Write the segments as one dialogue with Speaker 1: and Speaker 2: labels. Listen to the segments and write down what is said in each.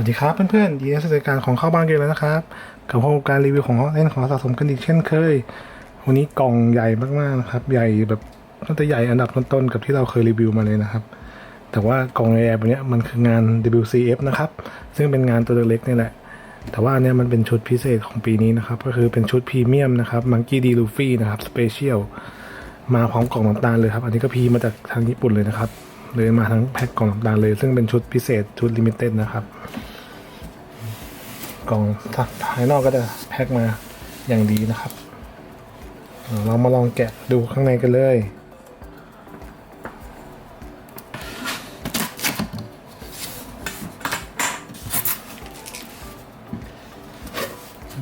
Speaker 1: วัสดีครับเพื่อนๆยินดีต้อนรับสู่รายการของเข้าบ้านเกมแล้วนะครับ กับโครงการรีวิวของเล่นของสะสมกันอีกเช่นเคย วันนี้กล่องใหญ่มากๆนะครับ ใหญ่แบบน่าจะใหญ่อันดับต้นๆกับที่เราเคยรีวิวมาเลยนะครับ แต่ว่ากล่องใหญ่แบบเนี้ยมันคืองาน WCF นะครับ ซึ่งเป็นงานตัวเล็กๆนี่แหละ แต่ว่าเนี้ยมันเป็นชุดพิเศษของปีนี้นะครับ ก็คือเป็นชุดพรีเมียมนะครับมังกี้ดีลูฟี่นะครับสเปเชียลมาพร้อมกล่องน้ำตาลเลยครับ อันนี้ก็พีมาจากทางญี่ปุ่นเลยนะครับ เลยมาทั้งแพ็คกล่องน้ำตาลเลย ซึ่งเป็นชุดพิเศษชุดลิมิเต็ดนะครับ กล่องภายนอกก็จะแพ็คมาอย่างดีนะครับเดี๋ยวเรามาลองแกะดูข้างในกันเลย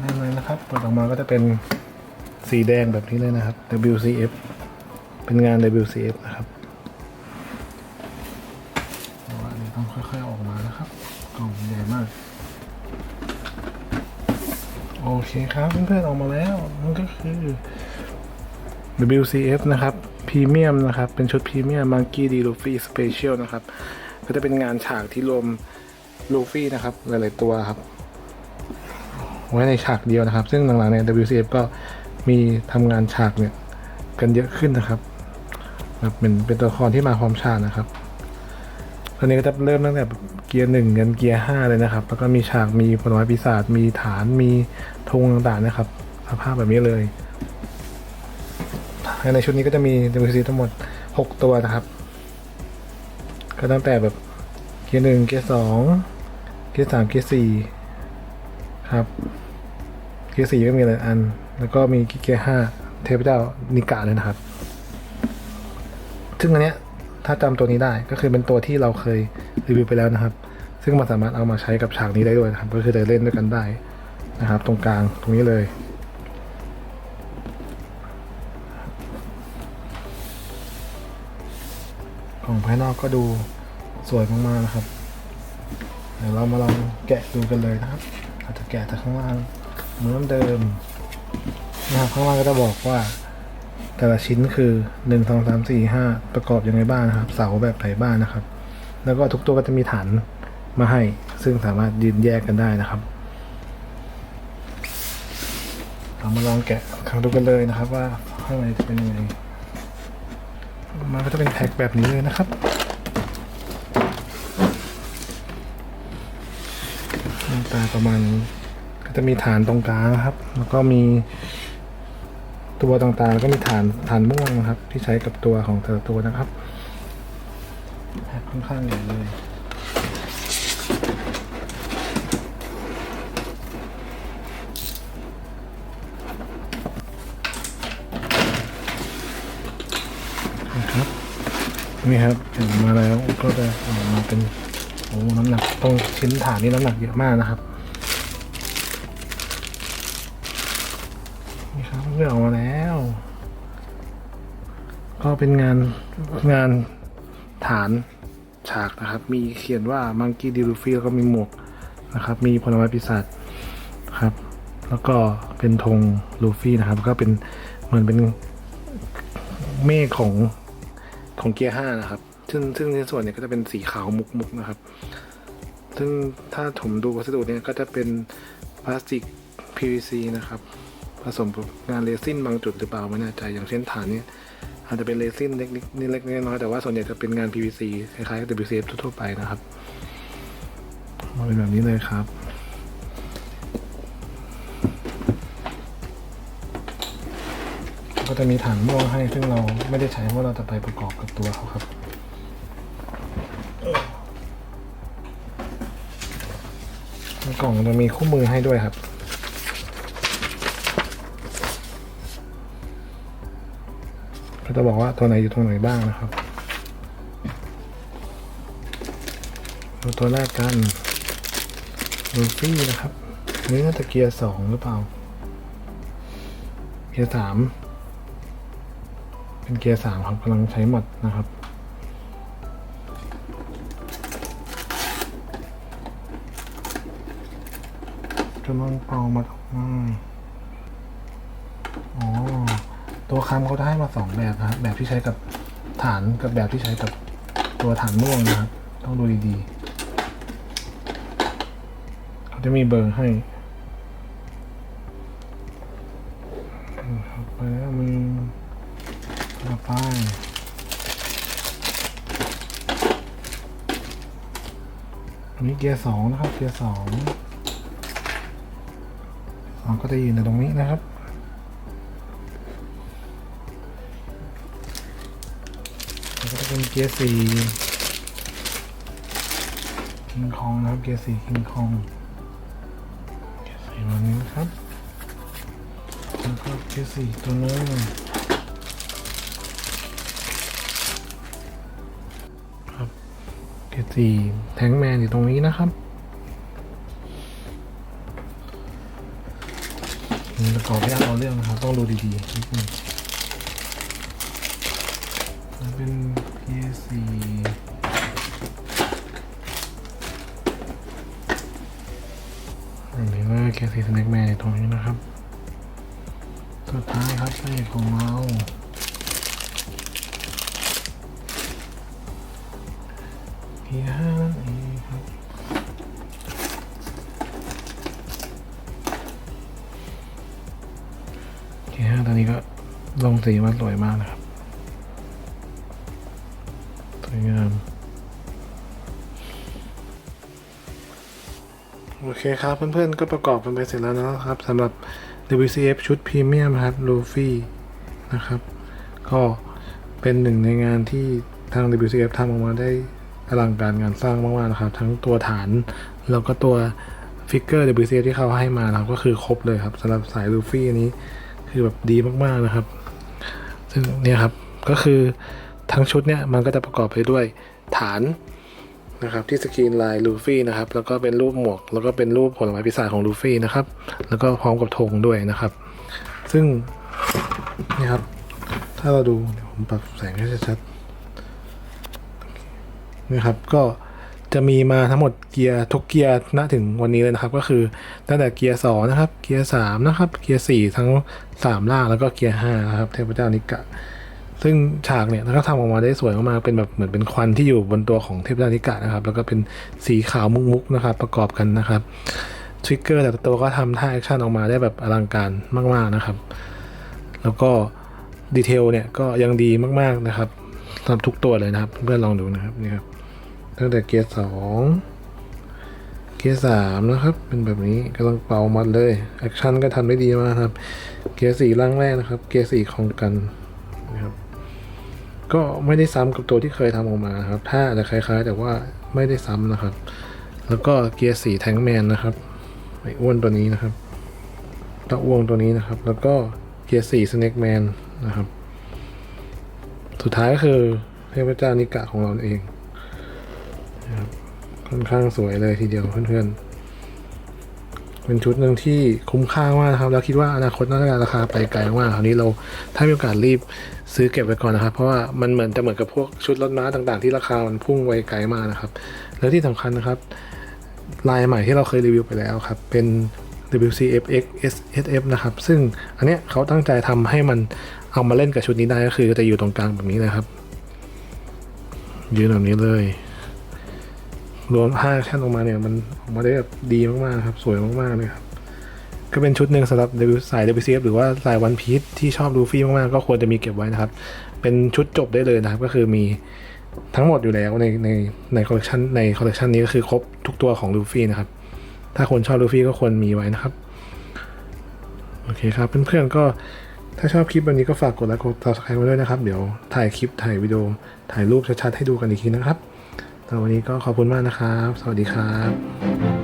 Speaker 1: ด้านในนะครับเปิดออกมาก็จะเป็นสีแดงแบบนี้เลยนะครับ WCF เป็นงาน WCF นะครับ โอเคครับเพื่อนๆออกมาแล้วมันก็คือ WCF นะครับพรีเมียมนะครับ เป็นชุดพรีเมียมมังกี้ดีลูฟี่สเปเชียลนะครับ ก็จะเป็นงานฉากที่รวมลูฟี่นะครับ หลายๆตัวครับ ไว้ในฉากเดียวนะครับ ซึ่งหลังๆใน WCF ก็มีทำงานฉากเนี่ย กันเยอะขึ้นนะครับแบบเป็นเป็นตัวละครที่มาพร้อมฉากนะครับ ตอนนี้ก็จะเริ่มตั้งแต่เกียร์หนึ่งยันเกียร์ห้าเลยนะครับ แล้วก็มีฉากมีผลไม้ปีศาจมีฐานมีธงต่างๆนะครับสภาพแบบนี้เลยในชุดนี้ก็จะมี WC ทั้งหมด 6 ตัวนะครับ ก็ตั้งแต่แบบเกียร์หนึ่งเกียร์สองเกียร์สามเกียร์สี่ครับ เกียร์สี่ก็มีหลายอัน แล้วก็มีเกียร์ห้าเทพเจ้านิกาเลยนะครับ ซึ่งอันเนี้ย ถ้าจำตัวนี้ได้ก็คือเป็นตัวที่เราเคยรีวิวไปแล้วนะครับ ซึ่งมันสามารถเอามาใช้กับฉากนี้ได้ด้วยนะครับ ก็คือจะเล่นด้วยกันได้นะครับ ตรงกลางตรงนี้เลยของภายนอกก็ดูสวยมากๆนะครับ เดี๋ยวเรามาลองแกะดูกันเลยนะครับ อาจจะแกะจากข้างล่างเหมือนเดิมนะครับข้างล่างก็จะบอกว่า แต่ละชิ้นคือหนึ่งสองสามสี่ห้าประกอบยังไงบ้างนะครับ เสาแบบไหนบ้างนะครับ แล้วก็ทุกตัวก็จะมีฐานมาให้ ซึ่งสามารถยืนแยกกันได้นะครับ เรามาลองแกะครั้งดูกันเลยนะครับ ว่าข้างในจะเป็นยังไง มันก็จะเป็นแพ็คแบบนี้เลยนะครับหน้าตาประมาณนี้ก็จะมีฐานตรงกลางนะครับ แล้วก็มี ตัวต่างๆแล้วก็มีฐานฐานม่วงนะครับ ที่ใช้กับตัวของแต่ละตัวนะครับแพ็คค่อนข้างใหญ่เลยนะครับนี่ครับถึงมาแล้วก็จะออกมาเป็นโอ้น้ำหนักตรงชิ้นฐานนี่น้ำหนักเยอะมากนะครับ นี่ครับเพื่อออกมาแล้ว ก็เป็นงานงานฐานฉากนะครับ มีเขียนว่ามังกี้ดิลูฟี่แล้วก็มีหมวกนะครับ มีผลไม้ปีศาจครับ แล้วก็เป็นธงลูฟี่นะครับ ก็เป็นเหมือนเป็นเมฆของของเกียร์ห้านะครับ ซึ่งซึ่งในส่วนเนี่ยก็จะเป็นสีขาวมุกๆนะครับ ซึ่งถ้าผมดูวัสดุเนี่ยก็จะเป็นพลาสติก PVC นะครับ ผสมกับงานเรซินบางจุดหรือเปล่าไม่แน่ใจอย่างเช่นฐานเนี่ยอาจจะเป็นเรซินเล็กๆนี่เล็กๆน้อยๆแต่ว่าส่วนใหญ่จะเป็นงาน PVC คล้ายๆกับ WCF ทั่วๆไปนะครับมาเป็นแบบนี้เลยครับก็จะมีฐานม่วงให้ซึ่งเราไม่ได้ใช้เพราะเราจะไปประกอบกับตัวเขาครับในกล่องจะมีคู่มือให้ด้วยครับ จะบอกว่าตัวไหนอยู่ตรงไหนบ้างนะครับดูตัวแรกกันลูฟี่นะครับอันนี่น่าจะเกียร์สองหรือเปล่า เกียร์สามเป็นเกียร์สามครับกำลังใช้หมดนะครับกำลังเป่ามาอืมอ๋อ ตัวคำเขาจะให้มาสองแบบนะครับแบบที่ใช้กับฐานกับแบบที่ใช้กับตัวฐานม่วงนะครับ ต้องดูดีๆเขาจะมีเบอร์ให้ไปแล้วมันต่อไปอันนี้เกียร์สองนะครับ เกียร์สองสองก็จะยู่ในตรงนี้นะครับ ก็จะเป็นเกียร์สี่คิงคองนะครับ เกียร์สี่คิงคองเกียร์สี่วันนี้นะครับแล้วก็เกียร์สี่ตัวนึงครับเกียร์สี่แทงแมนอยู่ตรงนี้นะครับนี่ประกอบไม่เอาเรื่องนะครับต้องดูดีๆนิดนึง มันเป็นเกียร์สี่อันนี้ว่าเกียร์สีสแน็คแมนตรงนี้นะครับสุดท้ายครับพระเอกของเราเกีห้านั่นเองครับเกีห้าตอนนี้ก็ลงสีมาสวยมากนะครับ โอเคครับเพื่อนๆก็ประกอบกันไปเสร็จแล้วนะครับสำหรับ WCF ชุดพรีเมียมครับลูฟี่นะครับ ก็เป็นหนึ่งในงานที่ทาง WCF ทำออกมาได้อลังการงานสร้างมากๆนะครับ ทั้งตัวฐานแล้วก็ตัวฟิกเกอร์ WCF ที่เขาให้มานะครับก็คือครบเลยครับสำหรับสายลูฟี่อันนี้คือแบบดีมากๆนะครับ ซึ่งเนี่ยครับก็คือทั้งชุดเนี่ยมันก็จะประกอบไปด้วยฐาน นะครับที่สกรีนลายลูฟี่นะครับแล้วก็เป็นรูปหมวก แล้วก็เป็นรูปผลไม้ปีศาจของลูฟี่นะครับแล้วก็พร้อมกับธงด้วยนะครับ ซึ่งนี่ครับถ้าเราดูผมปรับแสงให้ชัดๆนี่ครับก็จะมีมาทั้งหมดเกียร์ทุกเกียร์ณถึงวันนี้เลยนะครับ ก็คือตั้งแต่เกียร์สองนะครับ เกียร์สามนะครับ เกียร์สี่ทั้งสามล่างแล้วก็เกียร์ห้านะครับ เทพเจ้านิกะ ซึ่งฉากเนี่ยเขาทำออกมาได้สวยมากๆเป็นแบบเหมือนเป็นควันที่อยู่บนตัวของเทพเจ้านิกะนะครับ แล้วก็เป็นสีขาวมุกๆนะครับ ประกอบกันนะครับทริกเกอร์แต่ละตัวก็ทำท่าแอคชั่นออกมาได้แบบอลังการมากๆนะครับ แล้วก็ดีเทลเนี่ยก็ยังดีมากๆนะครับสำหรับทุกตัวเลยนะครับ เพื่อนลองดูนะครับนี่ครับตั้งแต่เกียร์สองเกียร์สามนะครับ เป็นแบบนี้กำลังเป่ามัดเลยแอคชั่นก็ทำได้ดีมากครับ เกียร์สี่ล่างแรกนะครับ เกียร์สี่ของกัน ก็ไม่ได้ซ้ำกับตัวที่เคยทำออกมาครับ ถ้าอาจจะคล้าย ๆ แต่ว่าไม่ได้ซ้ำนะครับ แล้วก็เกียร์สีแทงแมนนะครับไอ้อ้วนตัวนี้นะครับตะอ้วงตัวนี้นะครับ แล้วก็เกียร์สีสเน็กแมนนะครับ สุดท้ายก็คือเทพเจ้านิกะของเราเองนะครับค่อนข้างสวยเลยทีเดียวเพื่อนๆ เป็นชุดหนึ่งที่คุ้มค่ามากนะครับ แล้วคิดว่าอนาคตน่าจะราคาไปไกลมากคราวนี้เราถ้ามีโอกาสรีบซื้อเก็บไว้ก่อนนะครับ เพราะว่ามันเหมือนจะเหมือนกับพวกชุดรถม้าต่างๆ ที่ราคามันพุ่งไวไกลมากนะครับ แล้วที่สำคัญนะครับลายใหม่ที่เราเคยรีวิวไปแล้วครับ เป็น WCFX SSF นะครับ ซึ่งอันเนี้ยเขาตั้งใจทำให้มันเอามาเล่นกับชุดนี้ได้ก็คือจะอยู่ตรงกลางแบบนี้นะครับ ยืนแบบนี้เลย รวมห้าแค่นออกมาเนี่ยมันออกมาได้แบบดีมากๆครับสวยมากๆเลยครับก็เป็นชุดหนึ่งสำหรับสาย WCF หรือว่าสายวันพี e ที่ชอบลูฟี่มากๆ ก็ควรจะมีเก็บไว้นะครับ เป็นชุดจบได้เลยนะครับ ก็คือมีทั้งหมดอยู่แล้วในในในคอลเลคชันในคอลเลคชันนี้ก็คือครบทุกตัวของลูฟี่นะครับ ถ้าคนชอบลูฟี่ก็ควรมีไว้นะครับ โอเคครับ เพื่อนๆก็ถ้าชอบคลิปแบบนี้ก็ฝากกดไลค์กด subscribe ไว้ด้วยนะครับ เดี๋ยวถ่ายคลิปถ่ายวิดีโอถ่ายรูปชัดๆให้ดูกันอีกทีนะครับ แต่วันนี้ก็ขอบคุณมากนะครับ สวัสดีครับ